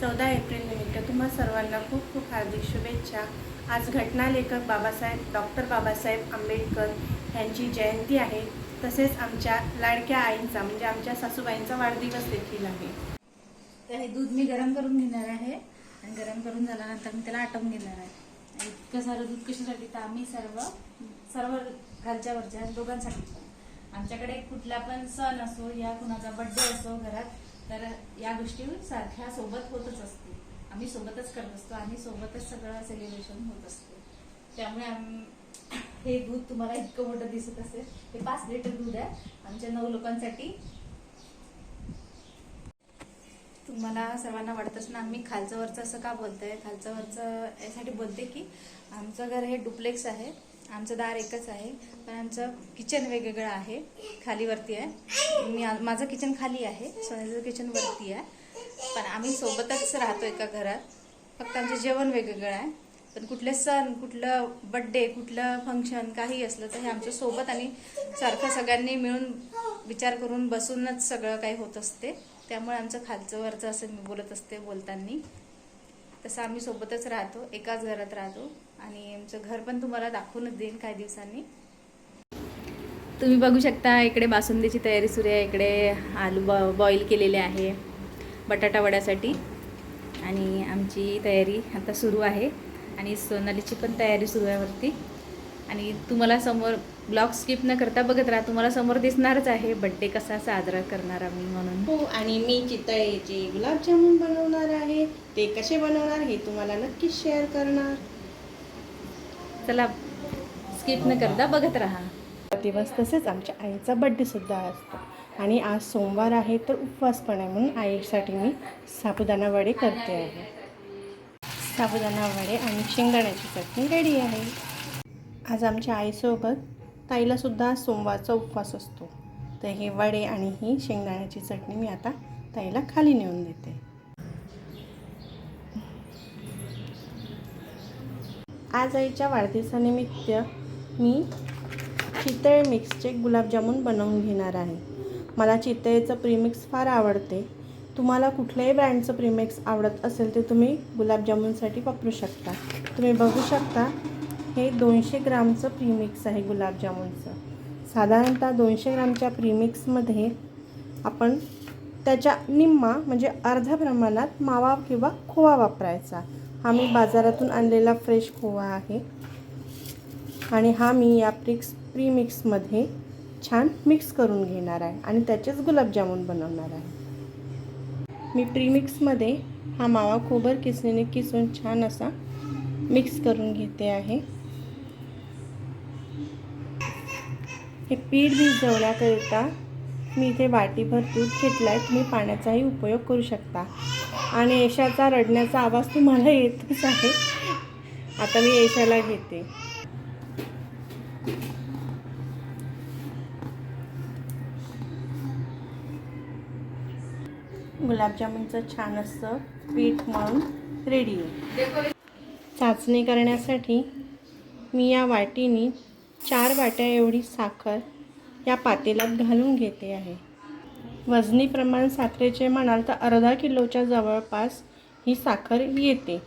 चौदा एप्रिल निमित्त तुम्हा सर्वांना खूप खूप हार्दिक शुभेच्छा. आज घटनालेखक बाबासाहेब डॉक्टर बाबासाहेब आंबेडकर यांची जयंती आहे. तसेच आमच्या लाडक्या आईंचा म्हणजे आमच्या सासूबाईंचा वाढदिवस देखील आहे. तर हे दूध मी गरम करून घेणार आहे. आणि गरम करून झाल्यानंतर मी त्याला आटवून घेणार आहे. आणि इतकं सारं दूध कशासाठी तर आम्ही सर्व सर्व घरच्या वरच्या दोघांसाठी. आमच्याकडे कुठला पण सण असो या कुणाचा बर्थडे असो घरात तर या गोष्टी सारख्या सोबत होतच असते. आम्ही सोबतच करत असतो आणि सोबतच सगळं सेलिब्रेशन होत असते. त्यामुळे आम- हे दूध तुम्हाला इतकं मोठं दिसत असेल. हे पाच लिटर दूध आहे. आमच्या नऊ लोकांसाठी तुम्हाला सर्वांना वाटतच ना आम्ही खालचं वरचं असं का बोलतोय? खालचं वरचं यासाठी बोलते की आमचं घर हे डुप्लेक्स आहे. आमचं दार एकच आहे पण आमचं किचन वेगवेगळं आहे. खाली वरती आहे. मी माझं किचन खाली आहे सोन्याचं किचन वरती आहे. पण आम्ही सोबतच राहतो एका घरात. फक्त आमचं जेवण वेगवेगळं आहे. पण कुठले सण कुठलं बड्डे कुठलं फंक्शन काही असलं तर हे आमच्यासोबत आणि सारखं सगळ्यांनी मिळून विचार करून बसूनच सगळं काही होत असते. त्यामुळे आमचं खालचं वरचं असं मी बोलत असते बोलताना. तसं आम्ही सोबतच राहतो एकाच घरात राहतो. आणि आमचं घर पण तुम्हाला दाखवूनच देईन काही दिवसांनी. तुम्ही बघू शकता इकडे बासुंदीची तयारी सुरू आहे. इकडे आलू बॉ बॉईल केलेले आहे बटाटा वड्यासाठी. आणि आमची तयारी आता सुरू आहे. आणि सोनालीची पण तयारी सुरू आहे वरती. आणि तुम्हाला समोर ब्लॉग स्किप न करता बघत राहा. तुम्हाला समोर दिसणारच आहे. बड्डे कसा साजरा करणार आम्ही म्हणून. हो आणि मी चितळेचे गुलाबजामुन बनवणार आहे ते कसे बनवणार हे तुम्हाला नक्कीच शेअर करणार. चला स्किप न करता बघत राहा. दिवस तसेच आमच्या आईचा बड्डे सुद्धा असतो. आणि आज सोमवार आहे तर उपवास पण आहे म्हणून आईसाठी मी साबुदाणा वडे करते आहे. साबुदाणा वडे आणि शेंगदाण्याची चटणी रेडी आहे. आज आमच्या आईसोबत ताईलासुद्धा सोमवारचा उपवास असतो. तर हे वडे आणि ही शेंगदाण्याची चटणी मी आता ताईला खाली नेऊन देते. आज आईच्या वाढदिवसानिमित्त मी चितळे मिक्सचे गुलाबजामुन बनवून घेणार आहे. मला चितळेचं प्रीमिक्स फार आवडते. तुम्हाला कुठल्याही ब्रँडचं प्रीमिक्स आवडत असेल ते तुम्ही गुलाबजामुनसाठी वापरू शकता. तुम्ही बघू शकता हे दोनशे ग्रामचं प्रीमिक्स आहे गुलाबजामुनचं. साधारणतः दोनशे ग्रामच्या प्रीमिक्समध्ये आपण त्याच्या निम्मा म्हणजे अर्ध्या प्रमाणात मावा किंवा खोवा वापरायचा. हा मी बाजारातून आणलेला फ्रेश खोवा आहे. आणि हा मी या प्रिक्स प्रीमिक्समध्ये छान मिक्स करून घेणार आहे आणि त्याचेच गुलाबजामुन बनवणार आहे. मी प्रीमिक्समध्ये हा मावा खोबर किसणीने किसून छान असा मिक्स करून घेते आहे. हे पीठ भिजवण्याकरिता मी इथे वाटीभर दूध घेतला आहे तुम्ही पाण्याचाही उपयोग करू शकता. आणि यशाचा रडण्याचा आवाज तुम्हाला येतच आहे. आता मी यशाला घेते. गुलाबजामुनचं छान असं पीठ मळून रेडी आहे. चाचणी करण्यासाठी मी या वाटीने चार वाट्या एवढी साखर या पातेल्यात घालून घेते आहे. वजनी प्रमाण साखरेचे म्हणाल तर अर्धा किलोच्या जवळपास ही साखर येते.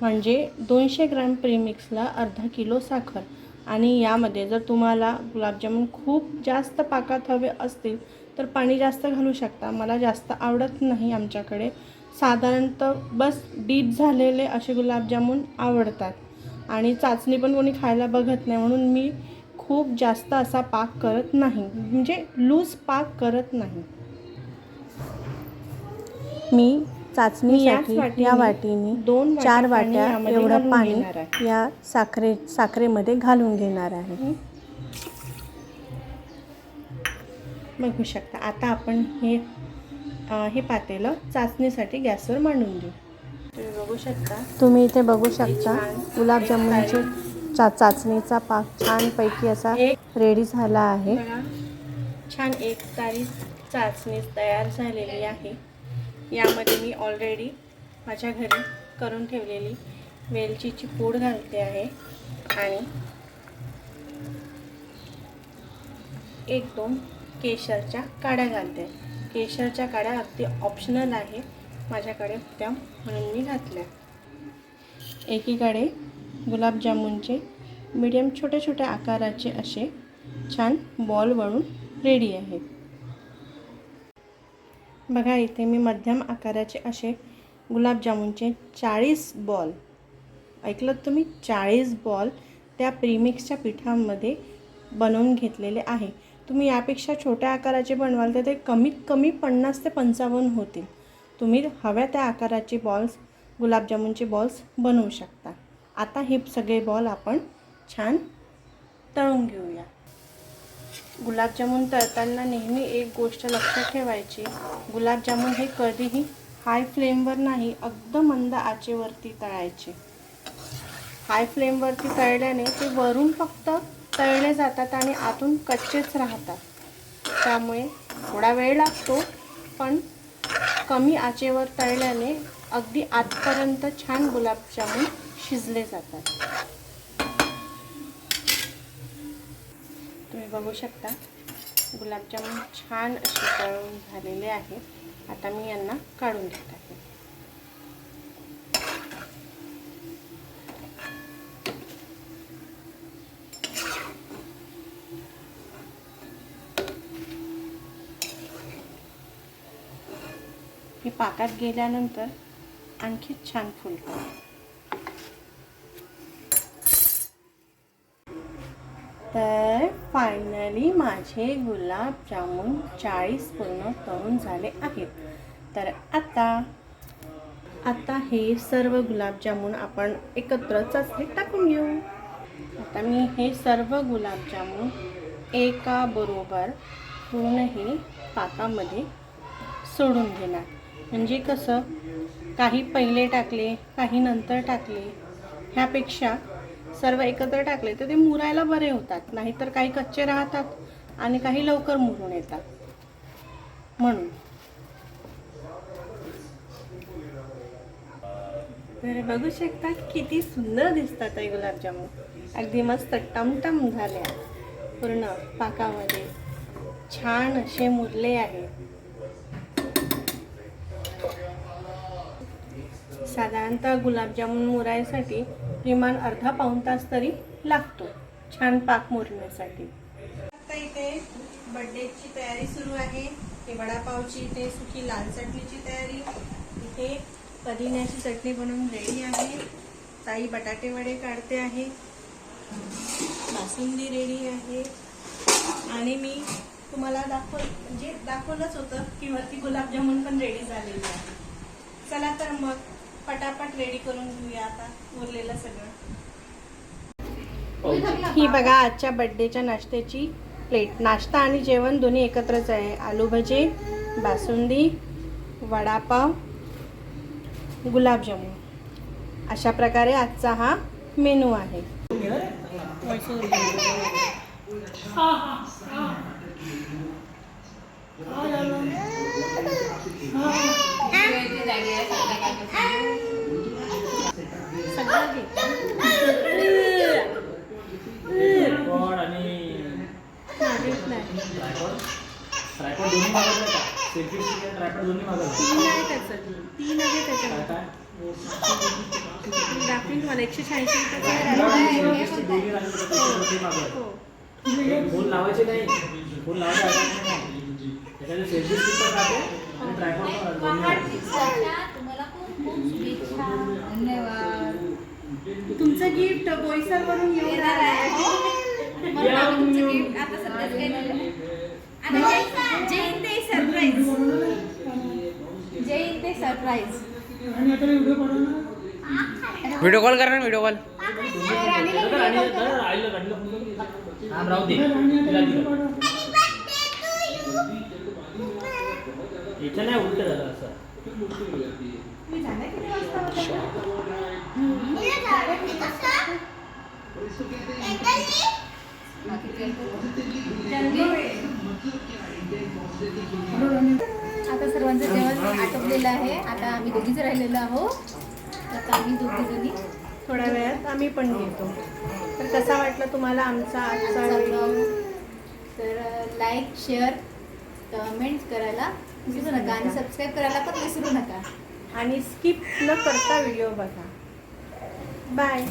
म्हणजे दोनशे ग्रॅम प्रीमिक्सला अर्धा किलो साखर. आणि यामध्ये जर तुम्हाला गुलाबजामुन खूप जास्त पाकात हवे असतील तर पाणी जास्त घालू शकता. मला जास्त आवडत नाही आमच्याकडे. साधारणतः बस डीप झालेले असे गुलाबजामुन आवडतात. आणि चाचणी पण कोणी खायला बघत नाही म्हणून मी खूप जास्त असा पाक करत नाही. म्हणजे लूज पाक करत नाही. मी चाचणीसाठी या वाटीने दोन चार वाट्या एवढं पाणी या साखरे साखरेमध्ये घालून घेणार आहे. बघू शकता. आता आपण हे हे पातेलं चाचणीसाठी गॅसवर मांडून देऊ तुम्ही बघू शकता. तुम्ही इथे बघू शकता गुलाबजामुनची चा चाचणीचा पाक छानपैकी असा रेडी झाला आहे. छान एक तारी चाचणी तयार झालेली आहे. यामध्ये मी ऑलरेडी माझ्या घरी करून ठेवलेली वेलचीची पूड घालते आहे. आणि एक दोन केशरच्या काड्या घालते केशरच्या काड्या अगदी ऑप्शनल आहे. माझ्याकडे होत्या म्हणून मी घातल्या. एकीकडे गुलाबजामुनचे मीडियम छोट्या छोट्या आकाराचे असे छान बॉल वळून रेडी आहेत. बघा इथे मी मध्यम आकाराचे असे गुलाबजामुनचे चाळीस बॉल. ऐकलं तुम्ही? चाळीस बॉल त्या प्रीमिक्सच्या पिठामध्ये बनवून घेतलेले आहे. तुम्ही यापेक्षा छोट्या आकाराचे बनवाल तर ते कमीत कमी पन्नास ते पंचावन्न होतील. तुम्ही हव्या त्या आकाराचे बॉल्स गुलाबजामुनचे बॉल्स बनवू शकता. आता हे सगळे बॉल आपण छान तळून घेऊया. गुलाबजामुन तळताना नेहमी एक गोष्ट लक्षात ठेवायची गुलाबजामुन हे कधीही हाय फ्लेमवर नाही अगदी मंद आचेवरती तळायचे. हाय फ्लेमवरती तळल्याने ते वरून फक्त तळले जातात आणि आतून कच्चेच राहतात. त्यामुळे थोडा वेळ लागतो पण कमी आचेवर तळल्याने अगदी आतपर्यंत छान गुलाबजामुन शिजले जातात. तुम्ही बघू शकता गुलाबजामुन छान असे तळून झालेले आहेत आता मी यांना काढून घेतात आहे हे पाकात गेल्यानंतर आणखी छान फुलतात तर फायनली माझे गुलाबजामुन चाळीस पूर्ण तळून झाले आहेत. तर आता आता हे सर्व गुलाबजामुन आपण एकत्र चाचणीत टाकून घेऊ. आता मी हे सर्व गुलाबजामुन एका बरोबर पूर्ण हे पाकामध्ये सोडून घेणार म्हणजे कसं काही पहिले टाकले काही नंतर टाकले ह्यापेक्षा सर्व एकत्र टाकले तर ते मुरायला बरे होतात. नाहीतर काही कच्चे राहतात आणि काही लवकर मुरून येतात. म्हणून. तर बघू शकता किती सुंदर दिसतात आहे गुलाबजामुन. अगदी मस्त टमटम झाल्या पूर्ण पाकामध्ये छान असे मुरले आहेत. साधारणतः गुलाबजामुन मुरायसाठी किमान अर्धा पाऊण तास तरी लागतो. छान पाक मुरण्यासाठी. आता इथे बर्थडेची तयारी सुरू आहे. ते वडापावची इथे सुकी लाल चटणीची तयारी. इथे पुदिन्याची चटणी बनवून रेडी आहे. ताई बटाटे वडे काढते आहे. बासुंदी रेडी आहे. आणि मी तुम्हाला दाखव म्हणजे दाखवलंच होतं की वरती गुलाबजामुन पण रेडी झालेली आहे. चला तर मग. पटापट रेडी करून घेऊया आता उरलेलं सगळं. ही बघा आजच्या बड्डेच्या नाश्त्याची प्लेट नाश्ता आणि जेवण दोन्ही एकत्रच आहे. आलू भजे बासुंदी वडापाव गुलाबजामुन. अशा प्रकारे आजचा हा मेनू आहे. सगळं घे. ट्रायपॉड आणि मागेच नाही. ट्रायपॉड ट्रायपॉड दोन्ही मागवलं का? सेल्फी स्टिक आणि ट्रायपॉड दोन्ही मागवलं तीन आहे त्याचं. तीन आहे काय दाखवीन तुम्हाला एकशे शहाऐंशी त्याच्यावरती मागवलं. हो फोन लावायचे नाही. फोन लावायचे त्याच्यामध्ये सेल्फी स्टिक पण राहते. तुम्हाला खूप खूप शुभेच्छा धन्यवाद तुमचं गिफ्ट बोईसर वरून येणार आहे हो. तुमचं gift आता सध्याच ते सरप्राईज जय हिंद ते सरप्राईज व्हिडिओ कॉल करा ना व्हिडिओ कॉल इथं नाही उलट झालं असं. आता सर्वांचं जेवण आटोपलेलं आहे. आता आम्ही दोघीच राहिलेलो आहोत. आता आम्ही दोघी जणी थोड्या वेळात आम्ही पण घेतो तर कसा वाटला तुम्हाला आमचा आजचा. तर लाईक शेअर कमेंट करायला विसरू नका. आणि सबस्क्राईब करायला पण विसरू नका. आणि स्किप न करता व्हिडिओ बघा. बाय